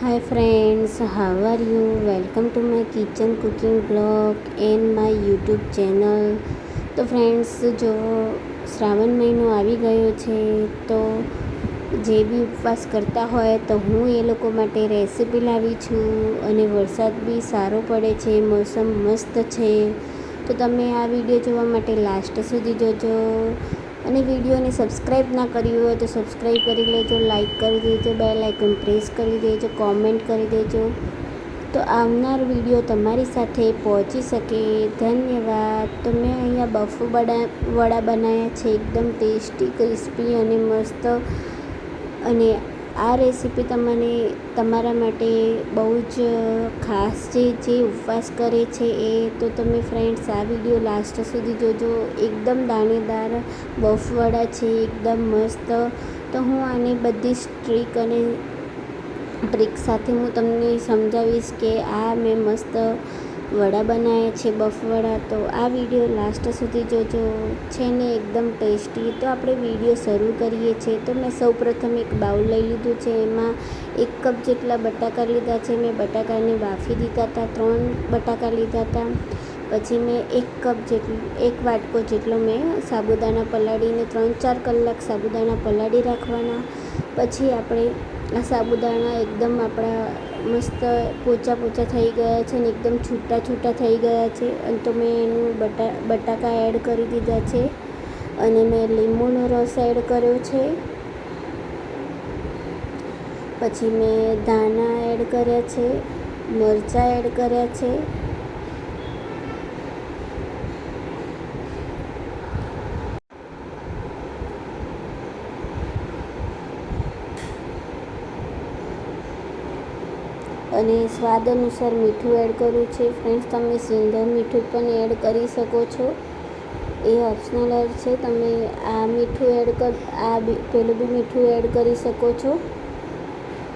Hi friends how are you welcome to my kitchen cooking blog and my YouTube channel તો friends જો શ્રાવણ મહિનો આવી ગયો છે, તો જે બી ઉપવાસ કરતા હોય, તો હું એ લોકો માટે રેસીપી લાવી છું અને વરસાદ બી સારો પડે છે, મોસમ મસ્ત છે. તો તમે આ વીડિયો જોવા માટે લાસ્ટ સુધી જોજો. અને વિડીયોને સબસ્ક્રાઈબ ના કર્યું હોય તો સબસ્ક્રાઈબ કરી લેજો લાઈક કરી દેજો બે આઇકન પ્રેસ કરી દેજો, કોમેન્ટ કરી દેજો. તો આવનાર વીડિયો તમારી સાથે પહોંચી શકે. ધન્યવાદ. તો મેં અહીંયા બફુ બડા વડા બનાવ્યા છે, એકદમ ટેસ્ટી, ક્રિસ્પી અને મસ્ત. અને આ રેસીપી તમને તમારા માટે બહુ જ ખાસ છે, જે ઉપવાસ કરે છે એ. તો તમે ફ્રેન્ડ્સ, આ વીડિયો લાસ્ટ સુધી જોજો. એકદમ દાણેદાર, બફવાળા છે, એકદમ મસ્ત. તો હું આની બધી સ્ટ્રીક અને ટ્રીક સાથે હું તમને સમજાવીશ કે આ મેં મસ્ત વડા બનાવ્યા છે બફવડા, તો આ વીડિયો લાસ્ટ સુધી જોજો. છે ને એકદમ ટેસ્ટી તો આપણે વીડિયો શરૂ કરીએ છીએ. તો મેં સૌપ્રથમ એક બાઉલ લઈ લીધું છે. એમાં એક કપ જેટલા બટાકા લીધા છે. મેં બટાકાને બાફી દીધા હતા, ત્રણ બટાકા લીધા હતા. પછી મેં એક કપ જેટલું, એક વાટકો જેટલો મેં સાબુદાણા પલાળીને ત્રણ ચાર કલાક સાબુદાણા પલાળી રાખવાના. પછી આપણે આ સાબુદાણા એકદમ આપણા મસ્ત પોચા પોચા થઈ ગયા છે ને એકદમ છૂટા છૂટા થઈ ગયા છે. અને તો મેં એનું બટા, બટાકા એડ કરી દીધા છે. અને મેં લીંબુનો રસ એડ કર્યો છે. પછી મેં ધાણા એડ કર્યા છે, મરચાં એડ કર્યા છે. અને સ્વાદ અનુસાર મીઠું એડ કર્યું છે. ફ્રેન્ડ્સ તમે સિંધવ મીઠું પણ એડ કરી શકો છો. એ ઓપ્શનલ એડ છે. તમે આ મીઠું એડ કર, આ પેલું બી મીઠું એડ કરી શકો છો.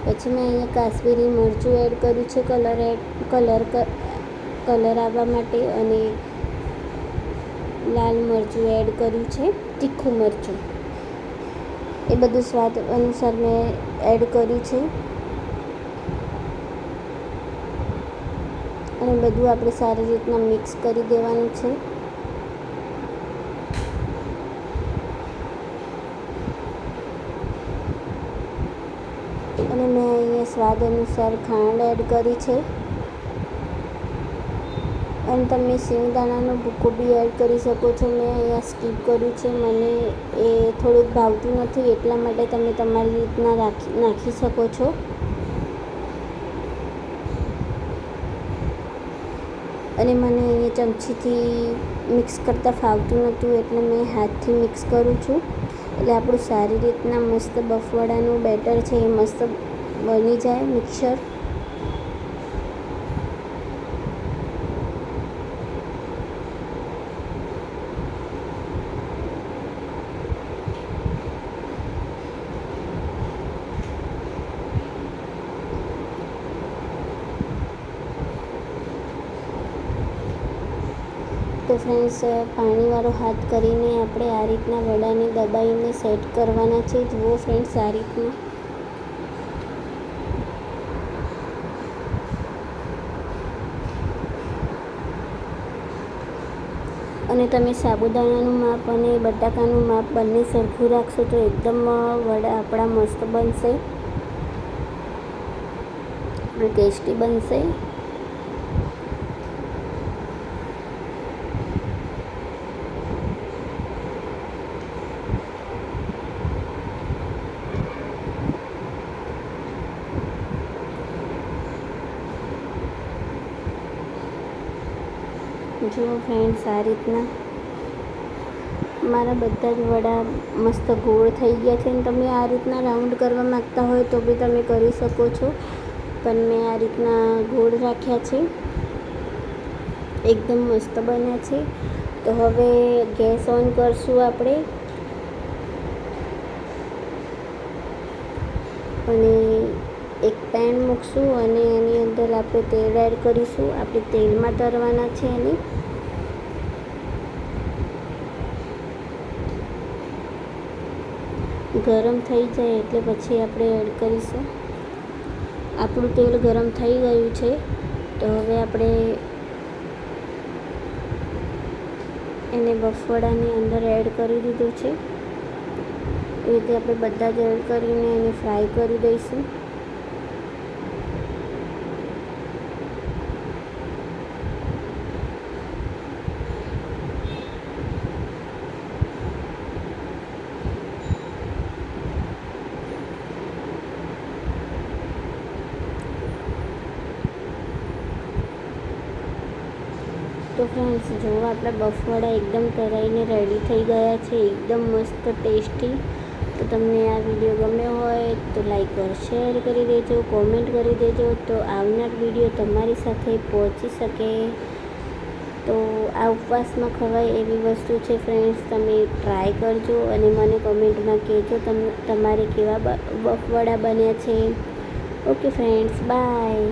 પછી મેં અહીંયા કાશ્મીરી મરચું એડ કર્યું છે કલર એડ કલર કલર આવવા માટે અને લાલ મરચું એડ કર્યું છે, તીખું મરચું. એ બધું સ્વાદ અનુસાર મેં એડ કર્યું છે. અને બધું આપણે સારી રીતના મિક્સ કરી દેવાનું છે. અને મેં અહીંયા સ્વાદ અનુસાર ખાંડ એડ કરી છે. અને તમે સિંગદાણાનો ભૂકો બી એડ કરી શકો છો. મેં અહીંયા સ્કીપ કર્યું છે. મને એ થોડુંક ભાવતું નથી, એટલા માટે તમે તમારી રીતના રાખી, નાખી શકો છો. અને મને અહીંયા ચમચીથી મિક્સ કરતાં ફાવતું નહોતું, એટલે મેં હાથથી મિક્સ કરું છું. એટલે આપણું સારી રીતના મસ્ત બફવાડાનું બેટર છે એ મસ્ત બની જાય મિક્સર તો ફ્રેન્ડ્સ પાણીવાળો હાથ કરીને આપણે આ રીતના વડાને દબાઈને સેટ કરવાના છે. જુઓ ફ્રેન્ડ્સ આ રીતના. અને તમે સાબુદાણાનું માપ અને બટાકાનું માપ બંને સરખું રાખશો તો એકદમ વડા આપણા મસ્ત બનશે. ટેસ્ટી બનશે. જુઓ ફ્રેન્ડ્સ આ રીતના. મારા બધા જ વડા મસ્ત ગોળ થઈ ગયા છે અને તમે આ રીતના રાઉન્ડ કરવા માગતા હોય તો બી તમે કરી શકો છો. પણ મેં આ રીતના ગોળ રાખ્યા છે. એકદમ મસ્ત બન્યા છે. તો હવે ગેસ ઓન કરશું આપણે. અને એક પેન મૂકશું અને એની અંદર આપણે તેલ એડ કરીશું. આપણે તેલમાં તરવાના છે એને. ગરમ થઈ જાય એટલે પછી આપણે એડ કરીશું. આપણું તેલ ગરમ થઈ ગયું છે. તો હવે આપણે એને બફવાડાની અંદર એડ કરી દીધું છે. એ રીતે આપણે બધા જ એડ કરીને એને ફ્રાય કરી દઈશું. ફ્રેન્ડ્સ જુઓ આપણા બફવાડા એકદમ તરાઈને રેડી થઈ ગયા છે, એકદમ મસ્ત ટેસ્ટી તો તમને આ વીડિયો ગમ્યો હોય તો લાઈક ઓર શેર કરી દેજો કોમેન્ટ કરી દેજો. તો આવનાર વીડિયો તમારી સાથે પહોંચી શકે. તો આ ઉપવાસમાં ખવાય એવી વસ્તુ છે ફ્રેન્ડ્સ તમે ટ્રાય કરજો અને મને કોમેન્ટમાં કહેજો તમ, તમારે કેવા બફવાડા બન્યા છે. Okay friends by